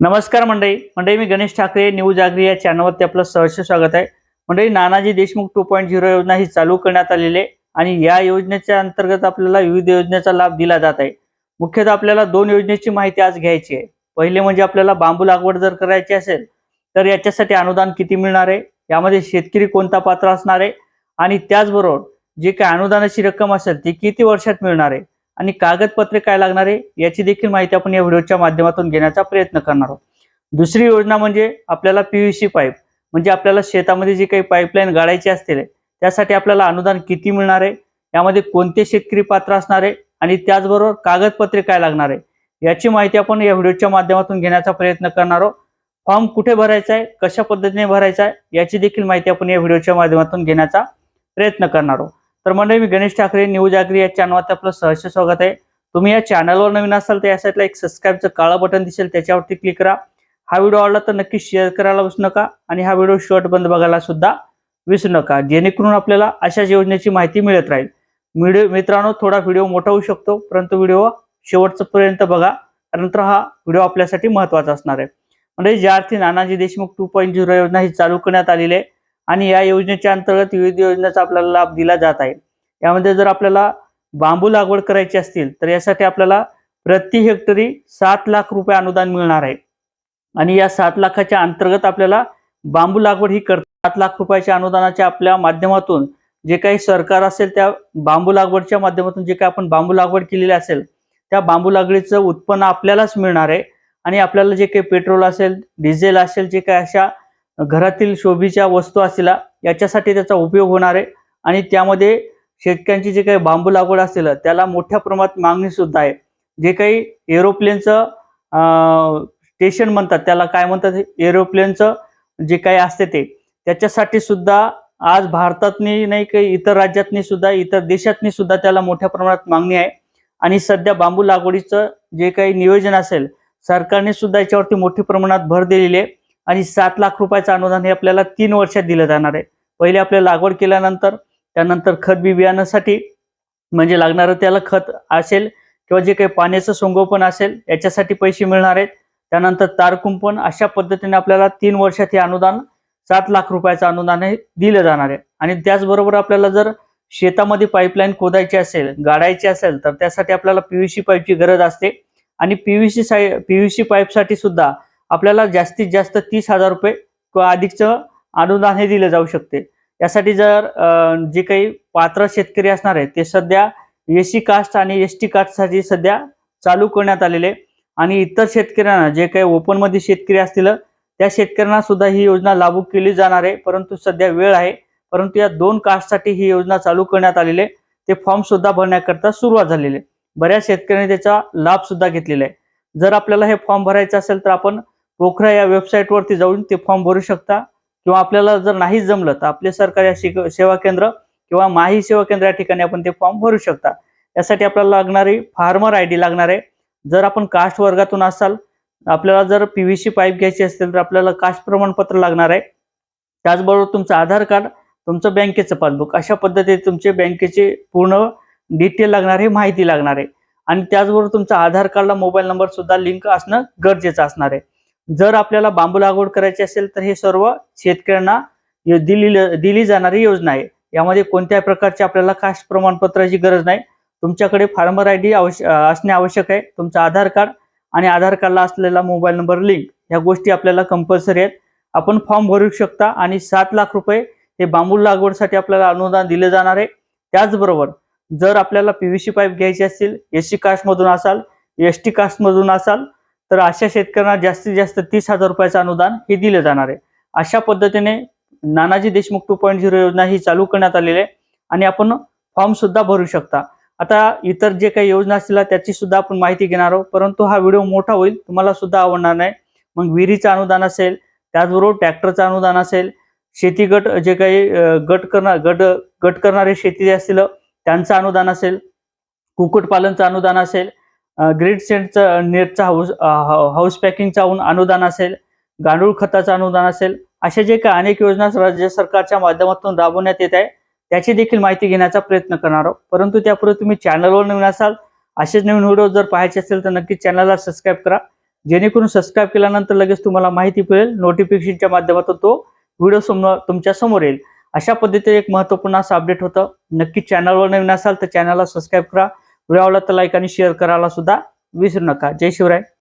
नमस्कार मंडळी. मंडळी मी गणेश ठाकरे न्यूज आगरी या चॅनलवरती आपलं सहर्ष स्वागत आहे. मंडळी Nanaji Deshmukh two point zero योजना ही चालू करण्यात आलेली आहे आणि या योजनेच्या अंतर्गत आपल्याला विविध योजनेचा लाभ दिला जात आहे. मुख्यतः आपल्याला दोन योजनेची माहिती आज घ्यायची आहे. पहिले म्हणजे आपल्याला बांबू लागवड जर करायची असेल तर याच्यासाठी अनुदान किती मिळणार आहे? यामध्ये शेतकरी कोणता पात्र असणार आहे? आणि त्याचबरोबर जे काही अनुदानाची रक्कम असेल ती किती वर्षात मिळणार आहे? आणि कागदपत्रे काय लागणार आहे याची देखील माहिती आपण या व्हिडिओच्या माध्यमातून घेण्याचा प्रयत्न करणार आहोत. दुसरी योजना म्हणजे आपल्याला पीव्हीसी पाईप म्हणजे आपल्याला शेतामध्ये जी काही पाईपलाईन गाळायची असतील त्यासाठी आपल्याला अनुदान किती मिळणार आहे यामध्ये कोणते शेतकरी पात्र असणार आहे आणि त्याचबरोबर कागदपत्रे काय लागणार आहे याची माहिती आपण या व्हिडिओच्या माध्यमातून घेण्याचा प्रयत्न करणार आहोत. फॉर्म कुठे भरायचा आहे कशा पद्धतीने भरायचा आहे याची देखील माहिती आपण या व्हिडिओच्या माध्यमातून घेण्याचा प्रयत्न करणार आहोत. तर मंडळी मी गणेश ठाकरे न्यूज आगरी या चॅनलवरती आपलं सहर्ष स्वागत आहे. तुम्ही या चॅनलवर नवीन असाल तर या साईडला एक सबस्क्राईबचं काळं बटन दिसेल त्याच्यावरती क्लिक करा. हा व्हिडिओ आवडला तर नक्की शेअर करायला विसरू नका आणि हा व्हिडिओ शॉर्ट बंद बघायला सुद्धा विसरू नका. जेणेकरून आपल्याला अशाच योजनेची माहिती मिळत राहील. व्हिडिओ मित्रांनो थोडा व्हिडिओ मोठा होऊ शकतो परंतु व्हिडिओ शेवटपर्यंत बघा. नंतर हा व्हिडिओ आपल्यासाठी महत्त्वाचा असणार आहे. म्हणजे ज्या अर्थी Nanaji Deshmukh two point zero योजना ही चालू करण्यात आलेली आहे आणि या योजनेच्या अंतर्गत विविध योजनेचा आपल्याला लाभ दिला जात आहे. यामध्ये जर आपल्याला बांबू लागवड करायची असतील तर यासाठी आपल्याला प्रति हेक्टरी सात लाख रुपये अनुदान मिळणार आहे. आणि या सात लाखाच्या अंतर्गत आपल्याला बांबू लागवड ही कर सात लाख रुपयाच्या अनुदानाच्या आपल्या माध्यमातून जे काही सरकार असेल त्या बांबू लागवडच्या माध्यमातून जे काही आपण बांबू लागवड केलेली असेल त्या बांबू लागवडीचं उत्पन्न आपल्यालाच मिळणार आहे. आणि आपल्याला जे काही पेट्रोल असेल डिझेल असेल जे काही अशा घरातील शोभीच्या वस्तू असतील याच्यासाठी त्याचा उपयोग होणार आहे. आणि त्यामध्ये शेतकऱ्यांची जे काही बांबू लागवड असेल त्याला मोठ्या प्रमाणात मागणी सुद्धा आहे. जे काही एरोप्लेनचं स्टेशन म्हणतात त्याला काय म्हणतात? एरोप्लेनचं जे काही असते ते. त्याच्यासाठी सुद्धा आज भारतातनी नाही काही इतर राज्यातनी सुद्धा इतर देशातनी सुद्धा त्याला मोठ्या प्रमाणात मागणी आहे. आणि सध्या बांबू लागवडीचं जे काही नियोजन असेल सरकारने सुद्धा याच्यावरती मोठ्या प्रमाणात भर दिलेली आहे. आणि सात लाख रुपयाचं अनुदान हे आपल्याला तीन वर्षात दिलं जाणार आहे. पहिले आपल्या लागवड केल्यानंतर त्यानंतर खत बी बियाण्यासाठी म्हणजे लागणारं त्याला खत असेल किंवा जे काही पाण्याचं संगोपन असेल याच्यासाठी पैसे मिळणार आहेत. त्यानंतर तारकुंपण अशा पद्धतीने आपल्याला तीन वर्षात हे अनुदान सात लाख रुपयाचं अनुदान हे दिलं जाणार आहे. आणि त्याचबरोबर आपल्याला जर शेतामध्ये पाईपलाईन खोदायची असेल गाडायची असेल तर त्यासाठी आपल्याला पीव्हीसी पाईपची गरज असते. आणि पीव्हीसी साई पीव्हीसी पाईपसाठी सुद्धा आपल्याला जास्तीत जास्त तीस हजार रुपये किंवा अधिकचं अनुदान हे दिलं जाऊ शकते. यासाठी जर जे काही पात्र शेतकरी असणार आहे ते सध्या एस सी कास्ट आणि एस टी कास्टसाठी सध्या चालू करण्यात आलेले आणि इतर शेतकऱ्यांना जे काही ओपनमध्ये शेतकरी असतील त्या शेतकऱ्यांना सुद्धा ही योजना लागू केली जाणार आहे. परंतु सध्या वेळ आहे. परंतु या दोन कास्टसाठी ही योजना चालू करण्यात आलेली आहे. ते फॉर्म सुद्धा भरण्याकरता सुरुवात झालेली आहे. बऱ्याच शेतकऱ्यांनी त्याचा लाभ सुद्धा घेतलेला आहे. जर आपल्याला हे फॉर्म भरायचं असेल तर आपण पोखरा या वेबसाईटवरती जाऊन ते फॉर्म भरू शकता. किंवा आपल्याला जर नाही जमलं तर आपले सरकारी सेवा केंद्र किंवा माही सेवा केंद्र या ठिकाणी आपण ते फॉर्म भरू शकता. यासाठी आपल्याला लागणारी फार्मर आय डी लागणार आहे. जर आपण कास्ट वर्गातून असाल आपल्याला जर पी व्ही सी पाईप घ्यायची असेल तर आपल्याला कास्ट प्रमाणपत्र लागणार आहे. त्याचबरोबर तुमचं आधार कार्ड तुमचं बँकेचं पासबुक अशा पद्धतीने तुमचे बँकेचे पूर्ण डिटेल लागणार आहे माहिती लागणार आहे. आणि त्याचबरोबर तुमचा आधार कार्डला मोबाईल नंबर सुद्धा लिंक असणं गरजेचं असणार आहे. जर आपल्याला बांबू लागवड करायची असेल तर हे सर्व शेतकऱ्यांना दिली दिली जाणारी योजना आहे. यामध्ये कोणत्याही प्रकारची आपल्याला कास्ट प्रमाणपत्राची गरज नाही. तुमच्याकडे फार्मर आय डी आवश्य असणे आवश्यक आहे. तुमचं आधार कार्ड आणि आधार कार्डला असलेला मोबाईल नंबर लिंक ह्या गोष्टी आपल्याला कंपल्सरी आहेत. आपण फॉर्म भरू शकता आणि सात लाख रुपये हे बांबू लागवडसाठी आपल्याला अनुदान दिले जाणार आहे. त्याचबरोबर जर आपल्याला पी व्ही सी पाईप घ्यायची असतील एस सी कास्टमधून असाल एस टी कास्टमधून असाल तर अशा शेतकऱ्यांना जास्तीत जास्त तीस हजार रुपयाचं अनुदान हे दिलं जाणार आहे. अशा पद्धतीने Nanaji Deshmukh two point zero योजना ही चालू करण्यात आलेली आहे आणि आपण फॉर्म सुद्धा भरू शकता. आता इतर जे काही योजना असतील त्याची सुद्धा आपण माहिती घेणार आहोत परंतु हा व्हिडिओ मोठा होईल तुम्हाला सुद्धा आवडणार नाही. मग विहिरीचं अनुदान असेल त्याचबरोबर ट्रॅक्टरचं अनुदान असेल शेती गट जे काही गट करणार गट गट करणारे शेती असतील त्यांचं अनुदान असेल कुक्कुटपालनचं अनुदान असेल ग्रीड सेंटचा नेटचा हाऊस हाऊस पॅकिंगचा अनुदान असेल गांडूळ खताचं अनुदान असेल अशा जे काही अनेक योजना राज्य सरकारच्या माध्यमातून राबवण्यात येत आहे त्याची देखील माहिती घेण्याचा प्रयत्न करणार आहोत. परंतु त्यापूर्वी तुम्ही चॅनलवर नवीन असाल असेच नवीन व्हिडिओ जर पाहायचे असेल तर नक्कीच चॅनलला सबस्क्राईब करा. जेणेकरून सबस्क्राईब केल्यानंतर लगेच तुम्हाला माहिती मिळेल नोटिफिकेशनच्या माध्यमातून तो व्हिडिओ समोर तुमच्यासमोर येईल. अशा पद्धतीने एक महत्त्वपूर्ण असं अपडेट होतं. नक्कीच चॅनलवर नवीन असाल तर चॅनलला सबस्क्राईब करा. व्हिडिओ आवडला तर लाईक आणि शेअर करायला सुद्धा विसरू नका. जय शिवराय.